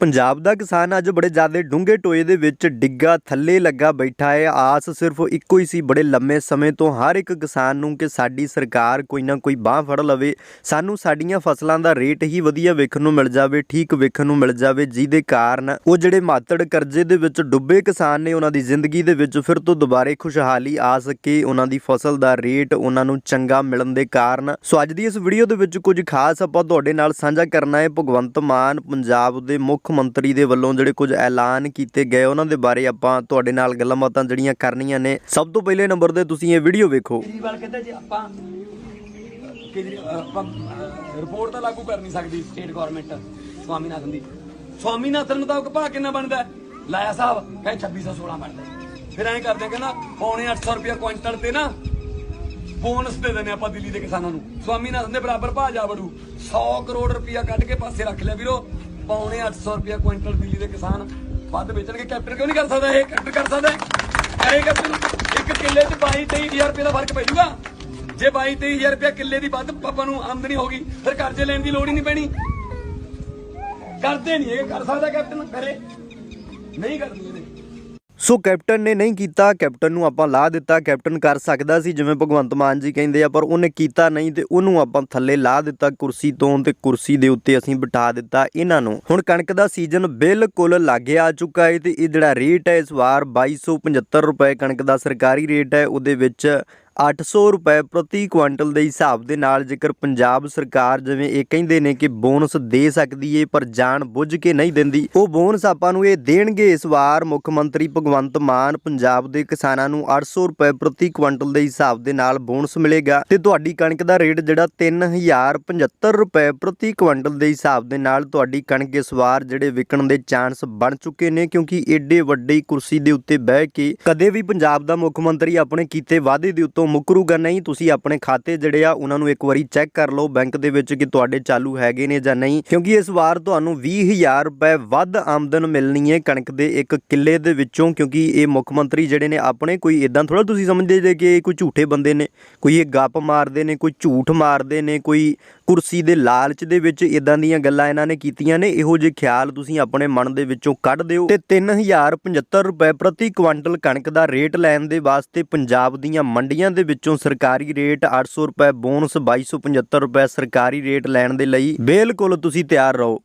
ਪੰਜਾਬ ਦਾ ਕਿਸਾਨ ਅੱਜ ਬੜੇ ਜ਼ਿਆਦਾ ਡੂੰਘੇ ਟੋਏ ਦੇ ਵਿੱਚ ਡਿੱਗਾ, ਥੱਲੇ ਲੱਗਾ ਬੈਠਾ ਹੈ। ਆਸ ਸਿਰਫ ਇੱਕੋ ਹੀ ਸੀ, ਬੜੇ ਲੰਮੇ ਸਮੇਂ ਤੋਂ ਹਰ ਇੱਕ ਕਿਸਾਨ ਨੂੰ ਕਿ ਸਾਡੀ ਸਰਕਾਰ ਕੋਈ ਨਾ ਕੋਈ ਬਾਹ ਫੜ ਲਵੇ। ਸਾਨੂੰ ਸਾਡੀਆਂ ਫਸਲਾਂ ਦਾ ਰੇਟ ਹੀ ਵਧੀਆ ਵੇਖਣ ਨੂੰ ਮਿਲ ਜਾਵੇ, ਠੀਕ ਵੇਖਣ ਨੂੰ ਮਿਲ ਜਾਵੇ, ਜਿਹਦੇ ਕਾਰਨ ਉਹ ਜਿਹੜੇ ਮਾਤੜ ਕਰਜ਼ੇ ਦੇ ਵਿੱਚ ਡੁੱਬੇ ਕਿਸਾਨ ਨੇ, ਉਹਨਾਂ ਦੀ ਜ਼ਿੰਦਗੀ ਦੇ ਵਿੱਚ ਫਿਰ ਤੋਂ ਦੁਬਾਰੇ ਖੁਸ਼ਹਾਲੀ ਆ ਸਕੇ। ਉਹਨਾਂ ਦੀ ਫਸਲ ਦਾ ਰੇਟ, ਉਹਨਾਂ ਨੂੰ ਚੰਗਾ ਮਿਲਣ ਦੇ ਕਾਰਨ। ਸੋ ਅੱਜ ਦੀ ਇਸ ਵੀਡੀਓ ਦੇ ਵਿੱਚ ਕੁਝ ਖਾਸ ਆਪਾਂ ਤੁਹਾਡੇ ਨਾਲ ਸਾਂਝਾ ਕਰਨਾ ਹੈ। ਭਗਵੰਤ ਮਾਨ, ਪੰਜਾਬ ਦੇ ਮੁੱਖ ਮੁੱਖ ਮੰਤਰੀ ਦੇ ਵੱਲੋਂ ਜਿਹੜੇ ਕੁਝ ਐਲਾਨ ਕੀਤੇ ਗਏ, ਉਹਨਾਂ ਦੇ ਬਾਰੇ ਆਪਾਂ ਤੁਹਾਡੇ ਨਾਲ ਗੱਲਾਂ ਬਾਤਾਂ ਜਿਹੜੀਆਂ ਕਰਨੀਆਂ ਨੇ। ਸਭ ਤੋਂ ਪਹਿਲੇ ਨੰਬਰ ਤੇ ਤੁਸੀਂ ਇਹ ਵੀਡੀਓ ਵੇਖੋ। ਕੇਜਰੀਵਾਲ ਕਹਿੰਦਾ ਜੇ ਆਪਾਂ ਆਪਾਂ ਰਿਪੋਰਟ ਤਾਂ ਲਾਗੂ ਕਰ ਨਹੀਂ ਸਕਦੀ ਸਟੇਟ ਗਵਰਨਮੈਂਟ, ਸਵਾਮੀਨਾਥਨ ਦੀ। ਸਵਾਮੀਨਾਥਨ ਮੁਤਾਬਕ ਭਾਅ ਕਿੰਨਾ ਬਣਦਾ? ਹੈ? ਲਾਇਆ ਸਾਹਿਬ, ਕਹਿੰਦੇ 2616 ਬਣਦਾ। ਫਿਰ ਐਂ ਕਰਦੇ ਕਹਿੰਦਾ ਪੌਣੇ 800 ਰੁਪਏ ਕੁਇੰਟਲ ਤੇ ਨਾ ਬੋਨਸ ਦੇ ਦਿੰਦੇ ਆਪਾਂ ਦਿੱਲੀ ਦੇ ਕਿਸਾਨਾਂ ਨੂੰ। ਸਵਾਮੀਨਾਥਨ ਦੇ ਬਰਾਬਰ ਭਾਅ ਜਾ ਵੜੂ। 100 ਕਰੋੜ ਰੁਪਇਆ ਕੱਢ ਕੇ ਪਾਸੇ ਰੱਖ ਲਿਆ ਵੀਰੋ। ਪੌਣੇ 800 ਰੁਪਏ ਕੁਇੰਟਲ ਦਿੱਲੀ ਦੇ ਕਿਸਾਨ ਵੱਧ ਵੇਚਣਗੇ। ਕੈਪਟਨ ਕਿਉਂ ਨਹੀਂ ਕਰ ਸਕਦਾ ਇਹ? ਕੈਪਟਨ ਕਰ ਸਕਦਾ ਹੈ? ਕਰੇਗਾ ਇੱਕ ਕਿੱਲੇ 'ਚ 22 23000 ਰੁਪਏ ਦਾ ਫ਼ਰਕ ਪੈ ਜਾਊਗਾ ਜੇ 22 23000 ਰੁਪਏ ਕਿੱਲੇ ਦੀ ਵੱਧ ਪਾਪਾ ਨੂੰ ਆਮਦਨੀ ਹੋ ਗਈ, ਫਿਰ ਕਰਜ਼ੇ ਲੈਣ ਦੀ ਲੋੜ ਹੀ ਨਹੀਂ ਪੈਣੀ। ਕਰਦੇ ਨਹੀਂ ਇਹ ਕਰ ਸਕਦਾ ਕੈਪਟਨ, ਕਰੇ। ਨਹੀਂ ਕਰਦੇ ਸੋ ਕੈਪਟਨ ਨੇ ਨਹੀਂ ਕੀਤਾ, ਕੈਪਟਨ ਨੂੰ ਆਪਾਂ ਲਾ ਦਿੱਤਾ, ਕੈਪਟਨ ਕਰ ਸਕਦਾ ਸੀ, ਜਿਵੇਂ ਭਗਵੰਤ ਮਾਨ ਜੀ ਕਹਿੰਦੇ ਆ, ਪਰ ਉਹਨੇ ਕੀਤਾ ਨਹੀਂ ਤੇ ਉਹਨੂੰ ਆਪਾਂ ਥੱਲੇ ਲਾ ਦਿੱਤਾ, ਕੁਰਸੀ ਤੋਂ ਤੇ ਕੁਰਸੀ ਦੇ ਉੱਤੇ ਅਸੀਂ ਬਿਠਾ ਦਿੱਤਾ ਇਹਨਾਂ ਨੂੰ। ਹੁਣ ਕਣਕ ਦਾ ਸੀਜ਼ਨ ਬਿਲਕੁਲ ਲਾਗੇ ਆ ਚੁੱਕਾ ਹੈ ਤੇ ਇਹ ਜਿਹੜਾ ਰੇਟ ਹੈ ਇਸ ਵਾਰ 2275 ਰੁਪਏ ਕਣਕ ਦਾ ਸਰਕਾਰੀ ਰੇਟ ਹੈ, ਉਹਦੇ ਵਿੱਚ 800 ਰੁਪਏ ਪ੍ਰਤੀ ਕੁਇੰਟਲ ਦੇ ਹਿਸਾਬ ਦੇ ਨਾਲ ਜੇਕਰ ਪੰਜਾਬ ਸਰਕਾਰ ਜਿਵੇਂ ਇਹ ਕਹਿੰਦੇ ਨੇ ਕਿ ਬੋਨਸ ਦੇ ਸਕਦੀ ਏ ਪਰ ਜਾਣ ਬੁੱਝ ਕੇ ਨਹੀਂ ਦਿੰਦੀ, ਉਹ ਬੋਨਸ ਆਪਾਂ ਨੂੰ ਇਹ ਦੇਣਗੇ ਇਸ ਵਾਰ ਮੁੱਖ ਮੰਤਰੀ ਭਗਵੰਤ ਮਾਨ ਪੰਜਾਬ ਦੇ ਕਿਸਾਨਾਂ ਨੂੰ 800 ਰੁਪਏ ਪ੍ਰਤੀ ਕੁਇੰਟਲ ਦੇ ਹਿਸਾਬ ਦੇ ਨਾਲ ਬੋਨਸ ਮਿਲੇਗਾ ਤੇ ਤੁਹਾਡੀ ਕਣਕ ਦਾ ਰੇਟ ਜਿਹੜਾ 3075 ਰੁਪਏ ਪ੍ਰਤੀ ਕੁਇੰਟਲ ਦੇ ਹਿਸਾਬ ਦੇ ਨਾਲ ਤੁਹਾਡੀ ਕਣਕ ਇਸ ਵਾਰ ਜਿਹੜੇ ਵਿਕਣ ਦੇ ਚਾਂਸ ਬਣ ਚੁੱਕੇ ਨੇ ਕਿਉਂਕਿ ਏਡੇ ਵੱਡੀ ਕੁਰਸੀ ਦੇ ਉੱਤੇ ਬਹਿ ਕੇ ਕਦੇ ਵੀ ਪੰਜਾਬ ਦਾ ਮੁੱਖ ਮੰਤਰੀ ਆਪਣੇ ਕੀਤੇ ਵਾਅਦੇ ਦੇ ਉੱਤੋਂ ਮੁਕਰੂਗਾ ਨਹੀਂ, ਤੁਸੀਂ ਆਪਣੇ ਖਾਤੇ ਜਿਹੜੇ ਆ, ਉਹਨਾਂ ਨੂੰ ਇੱਕ ਵਾਰੀ ਚੈੱਕ ਕਰ ਲਓ, ਬੈਂਕ ਦੇ ਵਿੱਚ ਕਿ ਤੁਹਾਡੇ ਚਾਲੂ ਹੈਗੇ ਨੇ ਜਾਂ ਨਹੀਂ, ਕਿਉਂਕਿ ਇਸ ਵਾਰ ਤੁਹਾਨੂੰ 20000 ਰੁਪਏ ਵੱਧ ਆਮਦਨ ਮਿਲਣੀ ਹੈ ਕਣਕ ਦੇ ਇੱਕ ਕਿੱਲੇ ਦੇ ਵਿੱਚੋਂ, ਕਿਉਂਕਿ ਇਹ ਮੁੱਖ ਮੰਤਰੀ ਜਿਹੜੇ ਨੇ ਆਪਣੇ ਕੋਈ ਇਦਾਂ ਥੋੜਾ ਤੁਸੀਂ ਸਮਝਦੇ ਜੇ ਕਿ ਕੋਈ ਝੂਠੇ ਬੰਦੇ ਨੇ, ਕੋਈ ਇਹ ਗੱਪ ਮਾਰਦੇ ਨੇ, ਕੋਈ ਝੂਠ ਮਾਰਦੇ ਨੇ, ਕੋਈ ਕੁਰਸੀ ਦੇ ਲਾਲਚ ਦੇ ਵਿੱਚ ਇਦਾਂ ਦੀਆਂ ਗੱਲਾਂ ਇਹਨਾਂ ਨੇ ਕੀਤੀਆਂ ਨੇ, ਇਹੋ ਜਿਹੇ ਖਿਆਲ ਤੁਸੀਂ ਆਪਣੇ ਮਨ ਦੇ ਵਿੱਚੋਂ ਕੱਢ ਦਿਓ। ਤੇ 3075 ਰੁਪਏ ਪ੍ਰਤੀ ਕੁਇੰਟਲ ਕਣਕ ਦਾ ਰੇਟ ਲੈਣ ਦੇ ਵਾਸਤੇ ਪੰਜਾਬ ਦੀਆਂ ਮੰਡੀਆਂ ਦੇ ਵਿੱਚੋਂ ਸਰਕਾਰੀ ਰੇਟ 800 ਰੁਪਏ, ਬੋਨਸ 2275 ਰੁਪਏ ਸਰਕਾਰੀ ਰੇਟ ਲੈਣ ਦੇ ਲਈ ਬਿਲਕੁਲ ਤੁਸੀਂ ਤਿਆਰ ਰਹੋ।